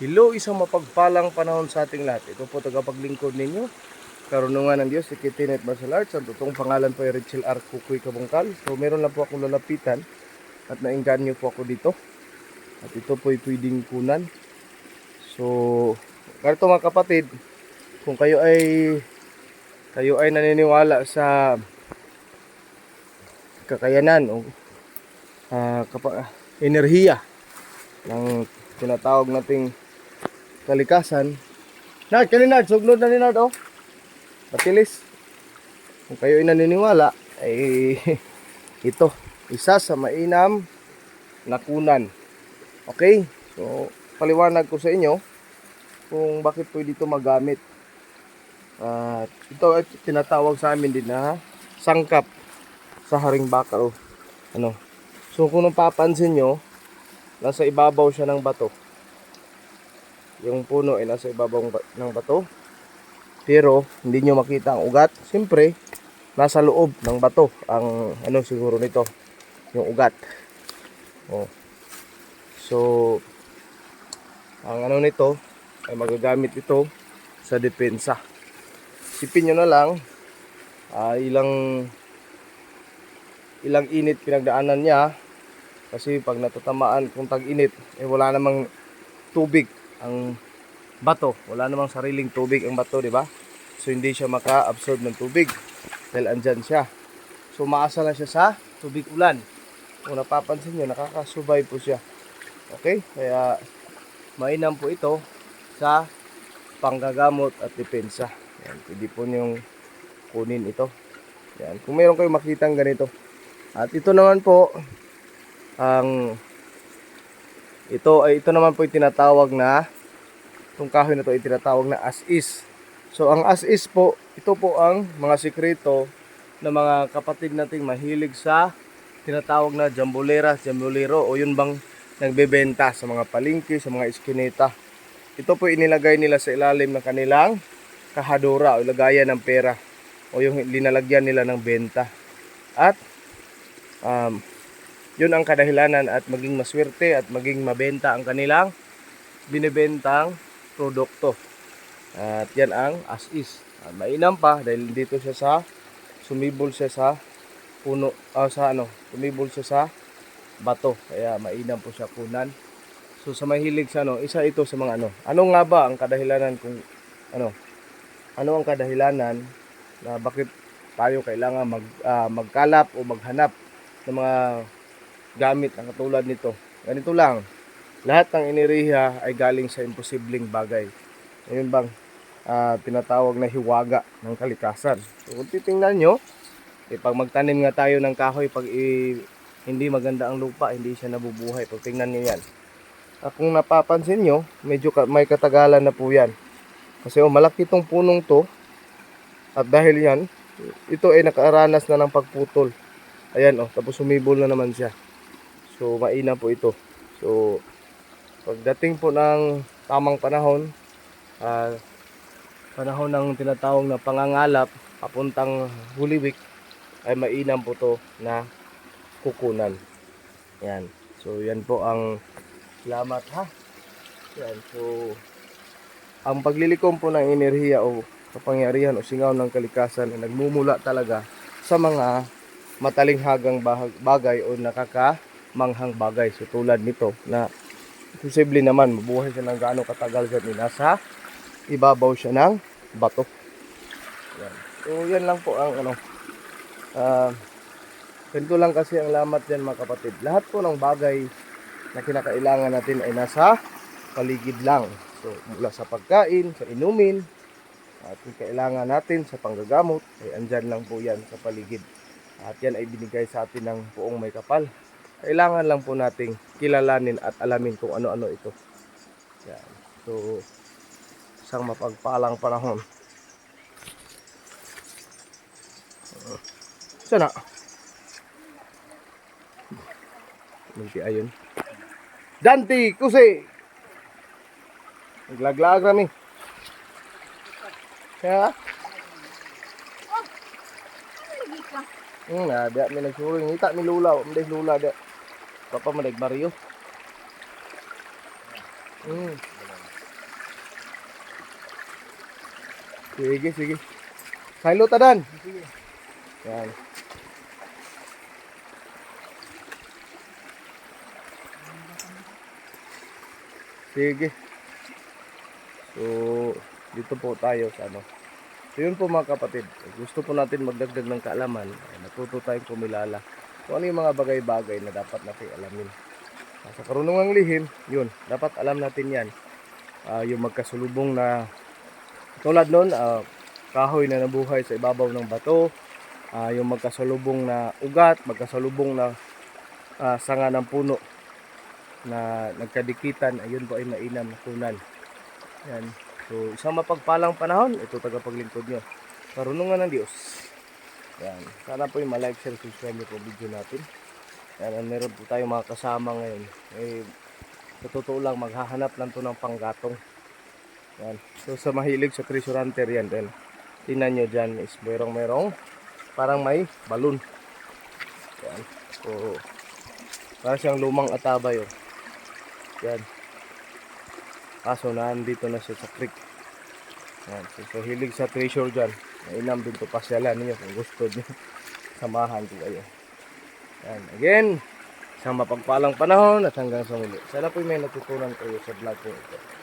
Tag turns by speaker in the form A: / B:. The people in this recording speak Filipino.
A: Hello, isang mapagpalang panahon sa ating lahat. Ito po tagapaglingkod ninyo. Karunungan ng Diyos, si Kitinet Martial Arts. Ang totoong pangalan po ay Richel R. Kukuy Kabungkal. So meron lang po akong lalapitan at nainganyo po ako dito. At ito po ay pwedeng kunan. So, ganito mga kapatid, kung kayo ay kayo ay naniniwala sa kakayanan o kapa, enerhiya ng tinatawag nating kalikasan. Nard, kani Nard, sugnod na ni Nard, oh. Patilis. Kung kayo ay naniniwala, ay ito, isa sa mainam na kunan. Okay? So, paliwanag ko sa inyo kung bakit pwede ito magamit. At ito ay tinatawag sa amin din na sangkap sa haring bakal. Ano? So, kung napapansin nyo, nasa ibabaw siya ng bato. Yung puno ay nasa ibabaw ng ba- ng bato. Pero hindi nyo makita ang ugat. Siyempre, nasa loob ng bato ang ano siguro nito, yung ugat. Oh. So, ang ano nito ay magagamit ito sa depensa. Sipin nyo na lang ah, ilang ilang init pinagdaanan niya kasi pag natatamaan kung tag-init, eh wala namang tubig ang bato. Wala namang sariling tubig ang bato, di ba? So hindi siya maka-absorb ng tubig dahil andyan siya. So maasa lang siya sa tubig ulan. Kung napapansin nyo, nakakasurvive po siya. Okay? Kaya mainam po ito sa panggagamot at depensa. Yan, pwede po niyong kunin ito. Yan. Kung meron kayong makitang ganito. At ito naman po, ang ito ay ito naman po yung tinatawag na itong kahoy na to ay tinatawag na as is. So ang as is po, ito po ang mga sikreto ng mga kapatid nating mahilig sa tinatawag na jambolera, jambolero o yun bang nagbebenta sa mga palingki, sa mga iskinita. Ito po inilagay nila sa ilalim ng kanilang kahadura o lagayan ng pera o yung linalagyan nila ng benta. At um, yun ang kadahilanan at maging maswerte at maging mabenta ang kanilang binibentang produkto. At yan ang as is. At mainam pa dahil dito siya sa sumibol siya sa puno ah, sa ano, sumibol siya sa bato. Kaya mainam po siya kunan. So sa mahilig sa ano, isa ito sa mga ano. Ano nga ba ang kadahilanan kung ano? Ano ang kadahilanan na bakit tayo kailangan mag ah, magkalap o maghanap ng mga gamit na katulad nito. Ganito lang. Lahat ng iniriha ay galing sa imposibleng bagay. Ayun bang ah, tinatawag na hiwaga ng kalikasan. So, kung titingnan nyo, eh, pag magtanim nga tayo ng kahoy, pag i- hindi maganda ang lupa, hindi siya nabubuhay. Pag tingnan nyo yan. At kung napapansin nyo, medyo ka- may katagalan na po yan. Kasi oh, malaki itong punong to. At dahil yan, ito ay nakaaranas na ng pagputol. Ayan oh, tapos sumibol na naman siya. So mainam po ito. So pagdating po ng tamang panahon, ah, panahon ng tinatawag na pangangalap papuntang Holy Week ay mainam po to na kukunan. Yan. So yan po ang salamat ha. Yan. So ang paglilikom po ng enerhiya o kapangyarihan o singaw ng kalikasan ay nagmumula talaga sa mga matalinghagang bagay o nakakamanghang bagay. So tulad nito na posible naman mabuhay siya ng gaano katagal ni nasa ibabaw siya ng bato. Yan. So yan lang po ang ano. ah ganito lang kasi ang lamat yan mga kapatid. Lahat po ng bagay na kinakailangan natin ay nasa paligid lang. So mula sa pagkain, sa inumin, at kung kailangan natin sa panggagamot, ay andyan lang po yan sa paligid. At yan ay binigay sa atin ng buong may kapal. Kailangan lang po nating kilalanin at alamin kung ano-ano ito. Yan. So, isang mapagpalang panahon. Sana. Munti ayun. Dante, kusi! Naglaglag rami. Kaya? Hmm, nah, dia may nagsuring. Ita may lula. May lula dia. Papa may baryo. Hmm. Sige, sige. Silo tadan.
B: Sige.
A: Yan. Sige. So, dito po tayo sa ano. So, yun po mga kapatid. Gusto po natin magdagdag ng kaalaman. ay Natuto tayong kumilala. Kung ano yung mga bagay-bagay na dapat natin alamin. Ah, Sa karunungang lihim, yun. Dapat alam natin yan. Ah, yung magkasulubong na tulad nun, ah, kahoy na nabuhay sa ibabaw ng bato, ah, yung magkasalubong na ugat, magkasalubong na ah, sanga ng puno na nagkadikitan, ayun po ay mainam na kunan. Yan. So, isang mapagpalang panahon, ito tagapaglingkod nyo. Karunungan ng Diyos. Yan. Sana po yung malike, share, subscribe nyo po video natin. Yan, meron po tayong mga kasama ngayon. Eh, sa totoo lang, maghahanap lang to ng panggatong. Yan. So, sa mahilig sa treasure hunter yan. Then, tingnan nyo dyan is merong merong parang may balon. Yan. So, para siyang lumang atabay. Oh. Yan. Kaso nandito na siya sa creek. Yan. So, so hilig sa treasure dyan. Mainam din to pasyalan niyo kung gusto niyo. Samahan ko kayo. Yan. Again, isang mapagpalang panahon at hanggang sa muli. Sana po may natutunan kayo sa vlog ko ito.